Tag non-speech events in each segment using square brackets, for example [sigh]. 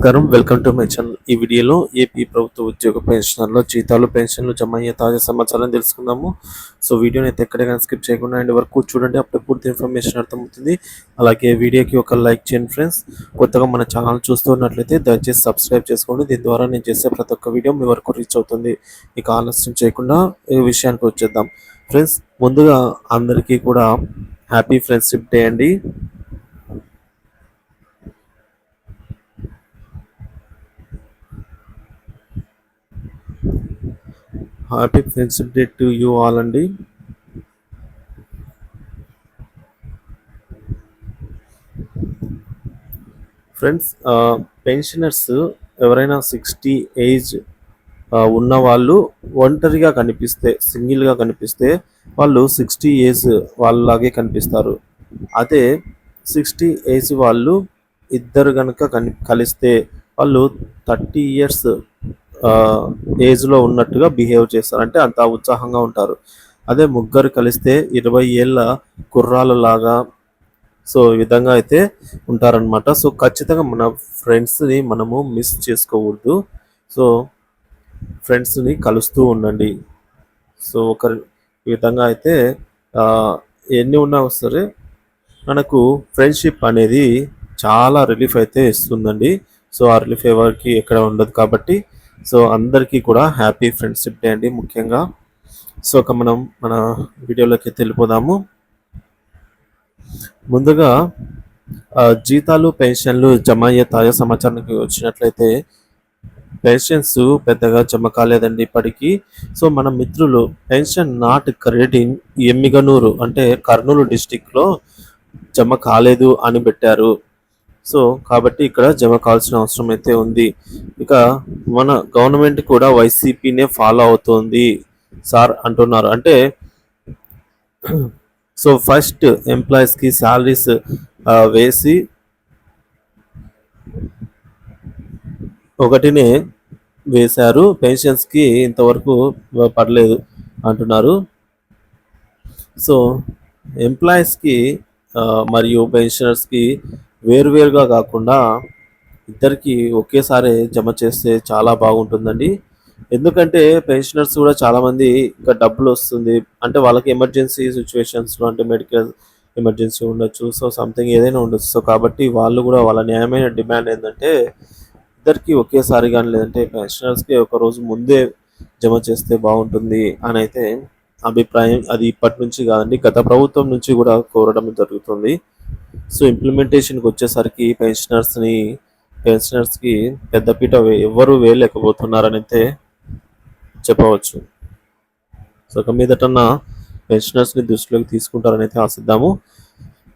నమస్కారం. Welcome to my channel. ఈ వీడియోలో ఏపీ ప్రభుత్వ ఉద్యోగ పెన్షనర్ల జీతాలు పెన్షన్లు జమ అయ్యే తాజా సమాచారం తెలుసుకుందాము. సో వీడియోని అయితే ఎక్కడైనా స్కిప్ చేయకుండా అండ్ వరకు చూడండి. అప్పుడు పూర్తి ఇన్ఫర్మేషన్ అర్థమవుతుంది. అలాగే వీడియోకి ఒక లైక్ చేయండి ఫ్రెండ్స్. కొత్తగా మన ఛానల్ చూస్తున్నట్లయితే దయచేసి సబ్స్క్రైబ్ చేసుకోండి. దీని ద్వారా నేను చేసే ప్రతి ఒక్క వీడియో మీ వరకు రీచ్ అవుతుంది. ఇక ఆలస్యం చేయకుండా ఈ విషయానికి వచ్చేద్దాం. ఫ్రెండ్స్ ముందుగా అందరికీ కూడా హ్యాపీ ఫ్రెండ్షిప్ డే అండి. Happy friendship day to you all అండి. ఫ్రెండ్స్ పెన్షనర్స్ ఎవరైనా సిక్స్టీ ఏజ్ ఉన్న వాళ్ళు ఒంటరిగా కనిపిస్తే సింగిల్గా కనిపిస్తే వాళ్ళు సిక్స్టీ ఏజ్ వాళ్ళలాగే కనిపిస్తారు. అదే సిక్స్టీ ఏజ్ వాళ్ళు ఇద్దరు కనుక కని కలిస్తే వాళ్ళు థర్టీ ఇయర్స్ ఏజ్లో ఉన్నట్టుగా బిహేవ్ చేస్తారు. అంటే అంత ఉత్సాహంగా ఉంటారు. అదే ముగ్గురు కలిస్తే ఇరవై ఏళ్ళ కుర్రాలలాగా సో ఈ విధంగా అయితే ఉంటారనమాట సో ఖచ్చితంగా మన ఫ్రెండ్స్ని మనము మిస్ చేసుకోకూడదు. సో ఫ్రెండ్స్ని కలుస్తూ ఉండండి. సో ఒకరి ఈ విధంగా అయితే ఎన్ని ఉన్నా సరే మనకు ఫ్రెండ్షిప్ అనేది చాలా రిలీఫ్ అయితే ఇస్తుందండి. సో ఆ రిలీఫ్ ఎవరికి ఎక్కడ ఉండదు కాబట్టి సో అందరికీ కూడా హ్యాపీ ఫ్రెండ్షిప్ డే అండి ముఖ్యంగా. సో ఒక మనం మన వీడియోలోకి వెళ్ళిపోదాము. ముందుగా జీతాలు పెన్షన్లు జమ అయ్యే తాజా సమాచారానికి వచ్చినట్లయితే పెన్షన్స్ పెద్దగా జమ కాలేదండి ఇప్పటికీ. సో మన మిత్రులు పెన్షన్ నాట్ క్రెడిట్ ఎమ్మిగనూరు అంటే కర్నూలు డిస్టిక్లో జమ కాలేదు అని పెట్టారు. సో కాబట్టి ఇక్కడ జమ కావాల్సిన అవసరం అయితే ఉంది. ఇక మన గవర్నమెంట్ కూడా వైసీపీనే ఫాలో అవుతోంది సార్ అంటున్నారు. అంటే [clears throat] సో ఫస్ట్ ఎంప్లాయీస్కి శాలరీస్ వేసి ఒకటినే వేశారు. పెన్షన్స్కి ఇంతవరకు పడలేదు అంటున్నారు. సో ఎంప్లాయీస్కి మరియు పెన్షనర్స్కి వేరువేరుగా కాకుండా ఇద్దరికి ఒకేసారి జమ చేస్తే చాలా బాగుంటుందండి. ఎందుకంటే పెన్షనర్స్ కూడా చాలామంది ఇంకా డబ్బులు వస్తుంది. అంటే వాళ్ళకి ఎమర్జెన్సీ సిచ్యువేషన్స్లో అంటే మెడికల్ ఎమర్జెన్సీ ఉండొచ్చు సో సంథింగ్ ఏదైనా ఉండొచ్చు. సో కాబట్టి వాళ్ళు కూడా వాళ్ళ న్యాయమైన డిమాండ్ ఏంటంటే ఇద్దరికి ఒకేసారి కానీ లేదంటే పెన్షనర్స్కి ఒక రోజు ముందే జమ చేస్తే బాగుంటుంది అని అయితే అభిప్రాయం. అది ఇప్పటి నుంచి కాదండి. గత ప్రభుత్వం నుంచి కూడా కోరడం జరుగుతుంది. సో ఇంప్లిమెంటేషన్కి వచ్చేసరికి పెన్షనర్స్ని పెన్షనర్స్కి పెద్దపీట వే- ఎవ్వరూ వేయలేకపోతున్నారని అయితే చెప్పవచ్చు. సో ఇక మీదటన్నా పెన్షనర్స్ని దృష్టిలోకి తీసుకుంటారని అయితే ఆశిద్దాము.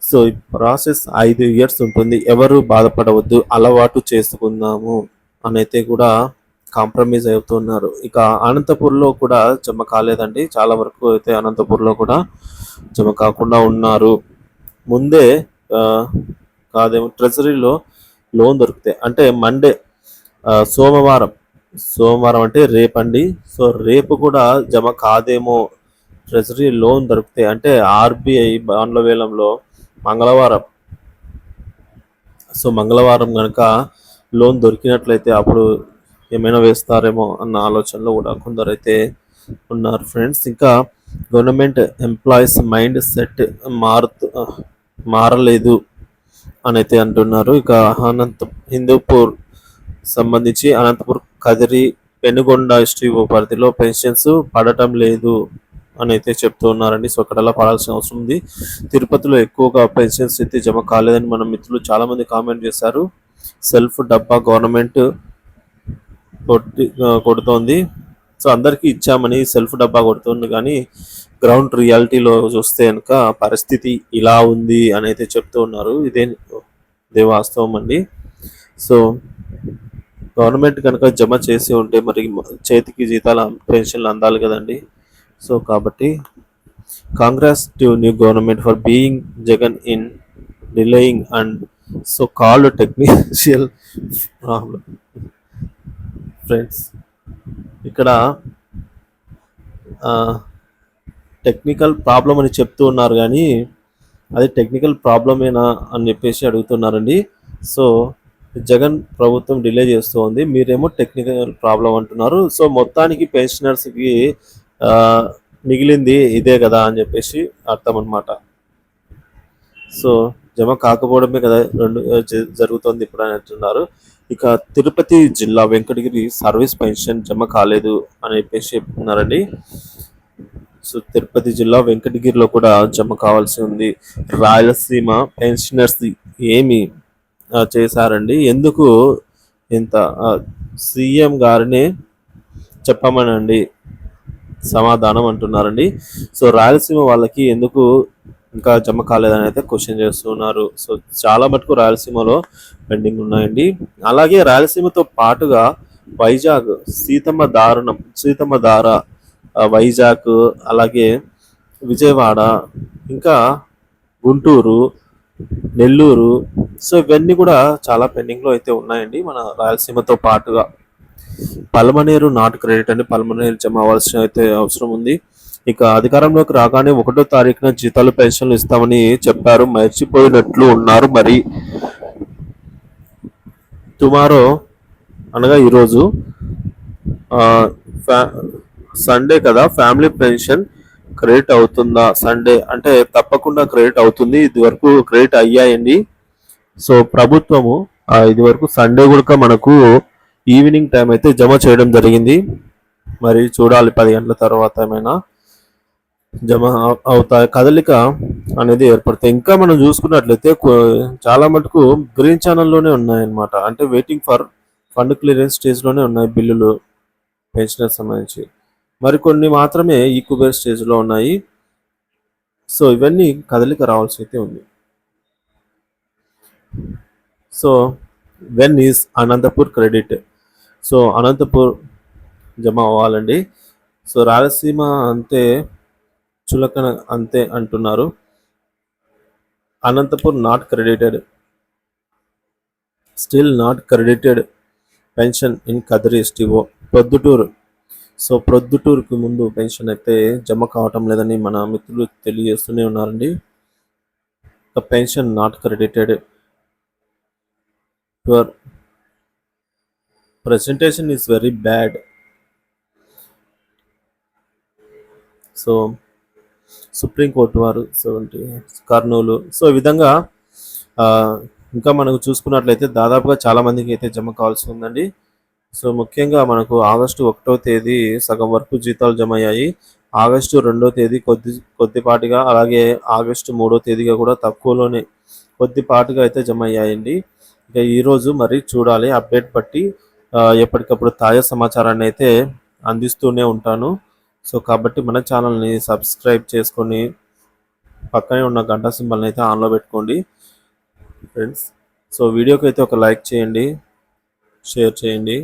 సో ఈ ప్రాసెస్ ఐదు ఇయర్స్ ఉంటుంది. ఎవరు బాధపడవద్దు. అలవాటు చేసుకుందాము అని అయితే కూడా కాంప్రమైజ్ అవుతున్నారు ఇక అనంతపూర్లో కూడా జమ కాలేదండి. చాలా వరకు అయితే అనంతపూర్లో కూడా జమ కాకుండా ఉన్నారు. ముందే కాదేమో ట్రెజరీలో లోన్ దొరుకుతాయి. అంటే మండే సోమవారం. సోమవారం అంటే రేపండి. సో రేపు కూడా జమ కాదేమో ట్రెజరీ లోన్ దొరుకుతాయి. అంటే ఆర్బీఐ బాండ్ల వేలంలో మంగళవారం. సో మంగళవారం కనుక లోన్ దొరికినట్లయితే అప్పుడు ఏమైనా వేస్తారేమో అన్న ఆలోచనలో కూడా కొందరైతే ఉన్నారు ఫ్రెండ్స్. ఇంకా గవర్నమెంట్ ఎంప్లాయీస్ మైండ్ సెట్ మారుతూ మారలేదు అని అయితే అంటున్నారు. ఇక అనంత హిందూపూర్ సంబంధించి అనంతపూర్ కదిరి పెనుగొండ ఎస్టీ పరిధిలో పెన్షన్స్ పడటం లేదు అని అయితే చెప్తూ ఉన్నారండి. సో అక్కడ పడాల్సిన అవసరం ఉంది. తిరుపతిలో ఎక్కువగా పెన్షన్స్ అయితే జమ కాలేదని మన మిత్రులు చాలా మంది కామెంట్ చేశారు. సెల్ఫ్ డబ్బా గవర్నమెంట్ కొట్టి కొడుతోంది. సో అందరికీ ఇచ్చామని సెల్ఫ్ డబ్బా కొడుతుంది కానీ గ్రౌండ్ రియాలిటీలో చూస్తే కనుక పరిస్థితి ఇలా ఉంది అని అయితే చెప్తూ ఉన్నారు. ఇదే ఇదే వాస్తవం అండి. సో గవర్నమెంట్ కనుక జమ చేసి ఉంటే మరి చేతికి జీతాల పెన్షన్లు అందాలి కదండి. సో కాబట్టి congrats to new government for being Jagan in delaying and so called technical problem. Friends ఇక్కడ టెక్నికల్ ప్రాబ్లం అని చెప్తూ ఉన్నారు కానీ అది టెక్నికల్ ప్రాబ్లమేనా అని చెప్పేసి అడుగుతున్నారండి. సో జగన్ ప్రభుత్వం డిలే చేస్తూ ఉంది. మీరేమో టెక్నికల్ ప్రాబ్లం అంటున్నారు. సో మొత్తానికి పెన్షనర్స్కి మిగిలింది ఇదే కదా అని చెప్పేసి అర్థం అనమాట సో జమ కాకపోవడమే కదా రెండు జరుగుతుంది జ- జరుగుతోంది ఇప్పుడు అని అంటున్నారు. ఇక తిరుపతి జిల్లా వెంకటగిరి సర్వీస్ పెన్షన్ జమ కాలేదు అని చెప్పేసి చెప్తున్నారండి. సో తిరుపతి జిల్లా వెంకటగిరిలో కూడా జమ కావాల్సి ఉంది. రాయలసీమ పెన్షనర్స్ ఏమి చేశారండి? ఎందుకు ఇంత సీఎం గారిని చెప్పమనండి సమాధానం అంటున్నారండి. సో రాయలసీమ వాళ్ళకి ఎందుకు ఇంకా జమ కాలేదని అయితే క్వశ్చన్ చేస్తున్నారు. సో చాలా మటుకు రాయలసీమలో పెండింగ్ ఉన్నాయండి. అలాగే రాయలసీమతో పాటుగా వైజాగ్ సీతమ్మ దారుణం సీతమ్మ దార వైజాగ్ అలాగే విజయవాడ ఇంకా గుంటూరు నెల్లూరు. సో ఇవన్నీ కూడా చాలా పెండింగ్లో అయితే ఉన్నాయండి మన రాయలసీమతో పాటుగా. పలమనేరు నాట్ క్రెడిట్ అని పలమనేరు జమ అవ్వాల్సిన అయితే అవసరం ఉంది. ఇక అధికారంలోకి రాగానే ఒకటో తారీఖున జీతాలు పెన్షన్లు ఇస్తామని చెప్పారు. మర్చిపోయినట్లు ఉన్నారు మరి. టుమారో అనగా ఈరోజు ఫ్యా- సండే కదా ఫ్యామిలీ పెన్షన్ క్రెడిట్ అవుతుందా? సండే అంటే తప్పకుండా క్రెడిట్ అవుతుంది ఇది వరకు క్రెడిట్ అయ్యాయండి. సో ప్రభుత్వము ఇది వరకు సండే కూడా మనకు ఈవినింగ్ టైం అయితే జమ చేయడం జరిగింది. మరి చూడాలి పది గంటల తర్వాత ఏమైనా జమ అవుతాయి కదలిక అనేది ఏర్పడతాయి ఇంకా మనం చూసుకున్నట్లయితే చాలా మటుకు గ్రీన్ ఛానల్లోనే ఉన్నాయన్నమాట. అంటే వెయిటింగ్ ఫర్ ఫండ్ క్లియరెన్స్ స్టేజ్లోనే ఉన్నాయి బిల్లులు పెన్షనర్ సంబంధించి. మరికొన్ని మాత్రమే ఈ కుబేర్ స్టేజ్లో ఉన్నాయి. సో ఇవన్నీ కదలిక రావాల్సి అయితే ఉంది. So when is Anantapur credit? So Anantapur జమ అవ్వాలండి. సో రాయలసీమ అంతే చులకన అంతే అంటున్నారు. Anantapur not credited. Still not credited pension in Kadiri STO Proddatur. So ప్రొద్దుటూరుకు ముందు పెన్షన్ అయితే జమ కావటం లేదని మన మిత్రులు తెలియజేస్తూనే ఉన్నారండి. Pension not credited. Your presentation is very bad. So supreme court వారు సెవెంటీ కర్నూలు. సో ఈ విధంగా ఇంకా మనకు చూసుకున్నట్లయితే దాదాపుగా చాలా మందికి అయితే జమ కావాల్సి ఉందండి. సో ముఖ్యంగా మనకు ఆగస్టు ఒకటో తేదీ సగం వరకు జీతాలు జమ అయ్యాయి. ఆగస్టు రెండో తేదీ కొద్ది కొద్దిపాటిగా అలాగే ఆగస్టు మూడో తేదీగా కూడా తక్కువలోనే కొద్దిపాటుగా అయితే జమ అయ్యాయండి. ఇక ఈరోజు మరి చూడాలి అప్డేట్ బట్టి ఎప్పటికప్పుడు తాజా సమాచారాన్ని అయితే అందిస్తూనే ఉంటాను. సో కాబట్టి మన ఛానల్ని సబ్స్క్రైబ్ చేసుకొని పక్కనే ఉన్న గంట సింబల్ని అయితే ఆన్లో పెట్టుకోండి. ఫ్రెండ్స్ సో వీడియోకి అయితే ఒక లైక్ చేయండి షేర్ చేయండి.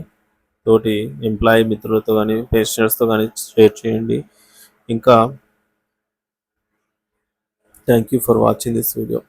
తోటి ఎంప్లాయీ మిత్రులతో కానీ పేషెంట్స్తో కానీ షేర్ చేయండి. ఇంకా thank you for watching this video